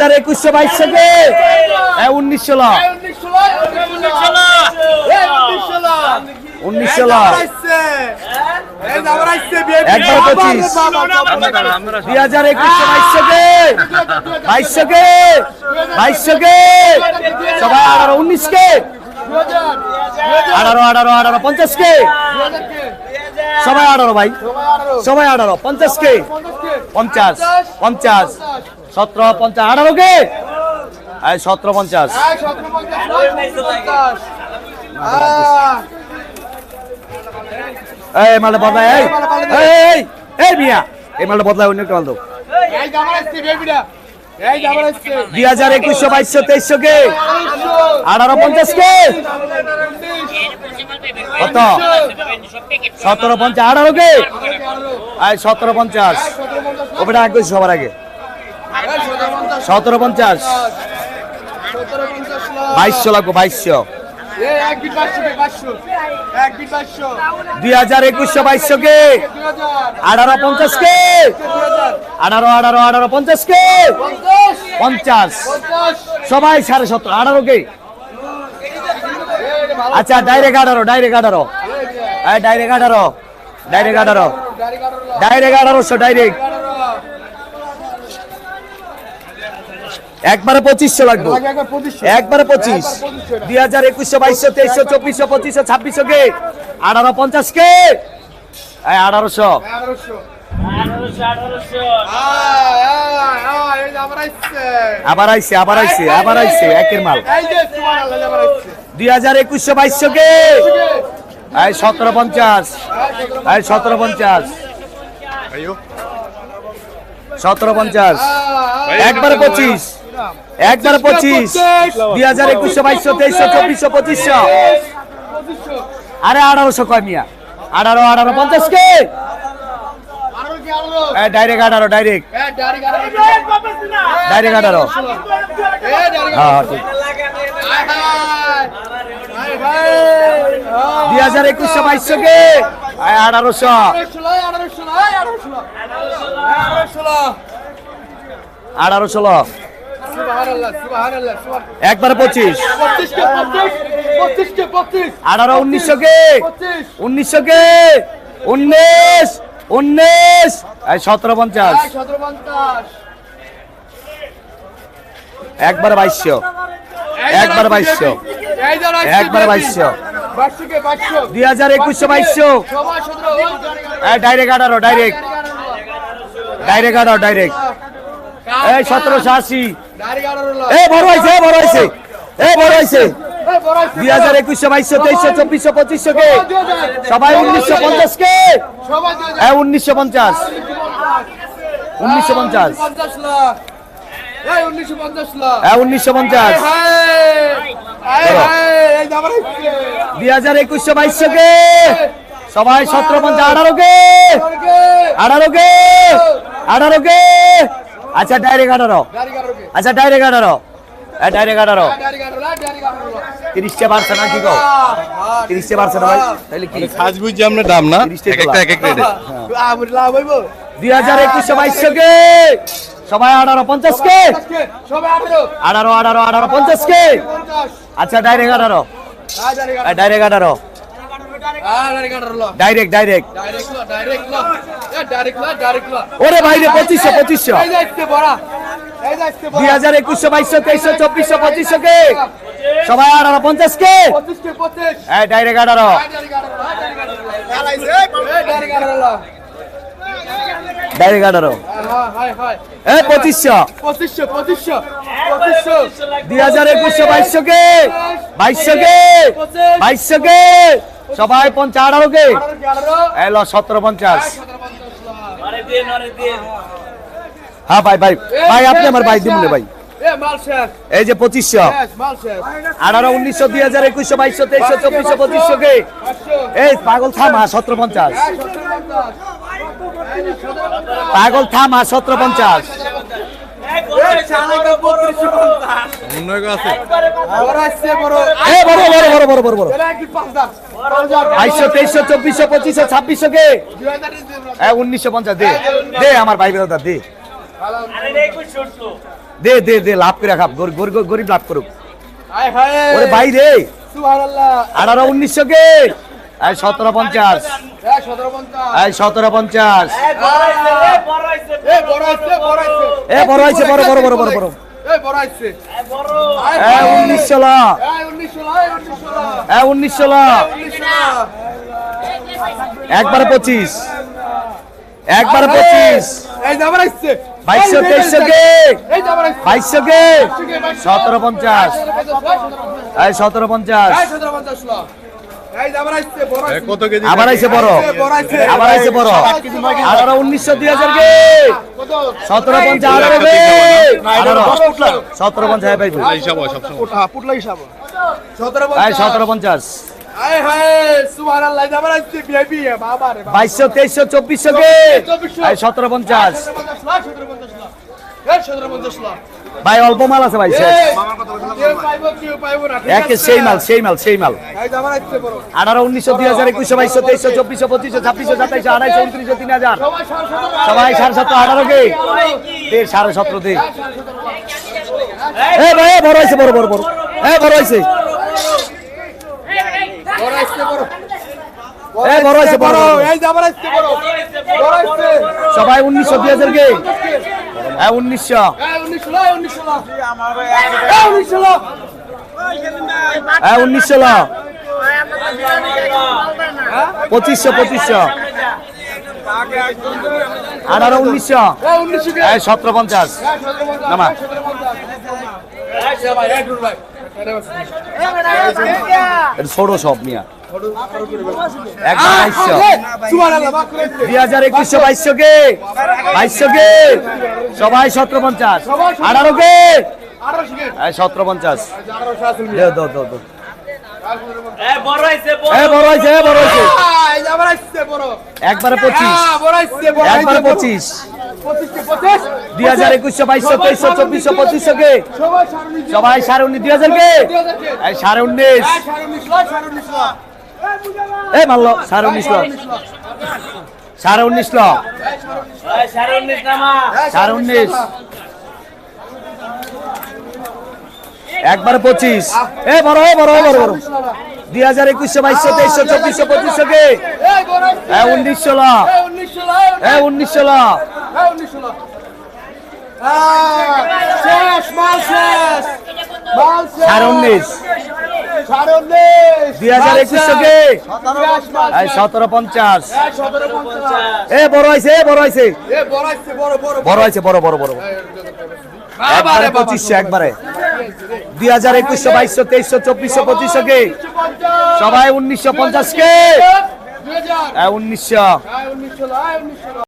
হাজার একুশশো বাইশশো কে উনিশশো ল। উনিশশো ল। একবার পঁচিশ। দুই হাজার একুশশো বাইশশো কে বাইশশো কে বাইশশো কে সবাই আঠারো উনিশ কে আঠারো আঠারো আঠারো পঞ্চাশ কে সবাই আঠারো ভাই। সবাই আঠারো পঞ্চাশ কে পঞ্চাশ পঞ্চাশ। সতেরো পঞ্চাশ আঠারো কে? সতেরো পঞ্চাশ। এই মালটা বদলায় এই এই, এই এই মিয়া এই মালটা বদলায় অন্য একটা মাল দাও। দুই হাজার একুশশো বাইশশো তেইশশো কে? আঠারো পঞ্চাশ কে? কত? সতেরো পঞ্চাশ আঠারো কে? সতেরো পঞ্চাশ। ওটা একুশ সবার আগে। সতেরো পঞ্চাশ। বাইশশো লাগবো বাইশশো। দুই হাজার একুশশো বাইশশো কে? আঠারো পঞ্চাশ কে? আঠারো আঠারো আঠারো পঞ্চাশ কে? পঞ্চাশ। সবাই সাড়ে সতেরো আঠারো কে? আচ্ছা ডাইরেক্ট আঠারো ডাইরেক্ট আঠারো। ডাইরেক্ট আঠারো ডাইরেক্ট আঠারো। ডাইরেক্ট আঠারোশো ডাইরেক্ট। একবারে পঁচিশশো লাগবে। একবারে পঁচিশ। দুই হাজার একুশশো বাইশশো তেইশশো চব্বিশশো পঁচিশশো ছাব্বিশশো কে? আঠারো পঞ্চাশ কে? এই আঠারোশো। আবার আইসে আবার আইসে আবার আইসে একের মাল। দুই হাজার একুশশো বাইশশো কে? এই সতেরো পঞ্চাশ। এই সতেরো পঞ্চাশ। সতেরো পঞ্চাশ। একবারে পঁচিশ। একবারে পঁচিশ দুই হাজার একুশশো বাইশশো তেইশশো চব্বিশশো পঁচিশশো। আরে আঠারোশো কয় মিয়া? আঠারো আঠারো পঞ্চাশ কে? ডাইরেক্ট আঠারো ডাইরেক্ট ডাইরেক্ট আঠারো। হ্যাঁ ঠিক। দুই হাজার একুশশো বাইশশো কে? আঠারোশো। আঠারো ষোলো একবারে পঁচিশ। আঠারো উনিশশো কে? উনিশশো কে? উনিশ উনিশ। সতেরো পঞ্চাশ। একবারে বাইশশো। একবার বাইশশো। একবার বাইশশো। দুই হাজার একুশশো বাইশশো। ডাইরেক্ট আঠারো ডাইরেক্ট। ডাইরেক্ট আঠারো ডাইরেক্ট। এই সতেরোশো আশি। এ বড় হয়েছে বড় হয়েছে এ বড় হয়েছে দুই হাজার একুশশো বাইশশো তেইশশো চব্বিশশো পঁচিশশো কে? সবাই উনিশশো পঞ্চাশ কে? হ্যাঁ উনিশশো পঞ্চাশ। উনিশশো পঞ্চাশ। উনিশশো পঞ্চাশ দুই হাজার একুশশো বাইশশো কে? সবাই সতেরো পঞ্চাশ আঠারো কে? আঠারো কে। আঠারো কে? আচ্ছা ডাইরেক্ট আঠারো। আচ্ছা ডাইরেক্ট আঠারো হ্যাঁ ডাইরেক্ট আঠারো তিরিশটা বাড়ছে না কি কো তিরিশটা বাড়ছে না ভাই? তাহলে কি? সাজ বুঝছি আপনার দাম না? তিরিশটা এক একটা এক এক রেটে দুই হাজার একুশশো বাইশশো কে সবাই আঠারো পঞ্চাশ কে আঠারো। আঠারো আঠারো পঞ্চাশ কে আচ্ছা ডাইরেক্ট আঠারো ডাইরেক্ট আঠারো ডাইরেক্ট ডাইরেক্ট ওরে ভাই রে পঁচিশশো পঁচিশশো। দুই হাজার একুশশো বাইশশো তেইশশো চব্বিশশো পঁচিশশো কে? সবাই আঠারো পঞ্চাশ কে? ডাইরেক্ট আঠারো ডাইরেক্ট আঠারো হ্যাঁ পঁচিশশো পঁচিশশো পঁচিশশো পঁচিশশো। দুই হাজার একুশশো বাইশশো কে? বাইশশো কে? বাইশশো কে? সবাই পঞ্চাশ আঠারো কে? এলো সতেরো পঞ্চাশ। হ্যাঁ ভাই ভাই। ভাই আপনি আমার ভাই দিবলে ভাই। এই যে পঁচিশশো। আঠারো উনিশশো দুই হাজার একুশশো বাইশশো তেইশশো চব্বিশশো পঁচিশশো কে? এই পাগল থামা সতেরো পঞ্চাশ। পাগল থামা সতেরো পঞ্চাশ। বাইশশো তেইশশো চব্বিশশো পঁচিশশো ছাব্বিশশো কে? হ্যাঁ উনিশশো পঞ্চাশ দে। দে আমার ভাই বেরোদার দে। দে দে দে লাভ করে খাপ গরিব লাভ করুক। ওরে ভাই রে। আঠারো উনিশশো কে? সতেরো পঞ্চাশ। সতেরো পঞ্চাশ। এই সতেরো পঞ্চাশ। এ বড় বড় বড় হয়েছে বড় বড় বড় বড় বড় এ বড় আছে এ উনিশশো লা। উনিশশো একবারে পঁচিশ। একবারে পঁচিশ। বাইশশো তেইশশো কে? বাইশশো কে? সতেরো পঞ্চাশ। এই সতেরো পঞ্চাশ। সতেরো পঞ্চাশ আবার আসছে বড় আবার আইছে বড়। বড় আছে আবার আইছে বড়। আঠারো উনিশশো দুই হাজার কে? সতেরো পঞ্চাশ আঠারো সতেরো পঞ্চাশ হয় পুটলা হিসাব। সতেরো পঞ্চাশ। হায় বাইশশো তেইশশো চব্বিশশো কে? সতেরো পঞ্চাশ। ভাই অল্প মাল আছে ভাই? সেই মাল সেই মাল সেই মাল। আঠারো উনিশশো দুই হাজার একুশশো বাইশশো তেইশশো চব্বিশশো পঁচিশশো ছাব্বিশশো সাতাইশশো আড়াইশো উনত্রিশশো তিন হাজার। সবাই সাড়ে সতেরো আঠারো কে? দে সাড়ে সতেরো দে। এ ভাই বড় হয়েছে বড় বড় বড়। এ বড় হয়েছে বড় আসছে বড় এ বড় হয়েছে বড় বড়। এই যে আবার আসছে বড় বড় আসছে সবাই উনিশশো হাজার কে? হ্যাঁ উনিশশো। হ্যাঁ উনিশশো পঁচিশশো পঁচিশশো। আঠারো উনিশশো। সতেরো পঞ্চাশ। নামা। ছোট মিয়া। সবাই সতেরো পঞ্চাশ। আঠারো কে? সতেরো পঞ্চাশ। একবারে পঁচিশ। হ্যাঁ, একবারে পঁচিশ। দুই হাজার একুশশো বাইশশো তেইশশো চব্বিশশো পঁচিশশো কে? সবাই সাড়ে উনিশ সবাই সাড়ে উনিশ দুই হাজার কে? দুই হাজার সাড়ে উনিশ এই সাড়ে উনিশ লাখ সাড়ে উনিশ লাখ এ সাড়ে উনিশ একবারে পঁচিশ। এ বড় বড় বড় বড় দুই হাজার একুশশো বাইশশো তেইশশো চব্বিশশো পঁচিশশো কে? উনিশশো লাখ এ উনিশশো লাখ শেষ মাল শেষ। মাল শেষ। সাড়ে উনিশ সাড়ে উনিশ দুই হাজার একুশশো কে শেষ। মাল এই সতেরো পঞ্চাশ। এ বড় হয়েছে এ বড় হয়েছে বড় হয়েছে বড় বড় বড়। একবারে পঁচিশশো একবারে। দুই হাজার একুশশো বাইশশো তেইশশো চব্বিশশো পঁচিশশো কে? সবাই উনিশশো পঞ্চাশ কে? উনিশশো।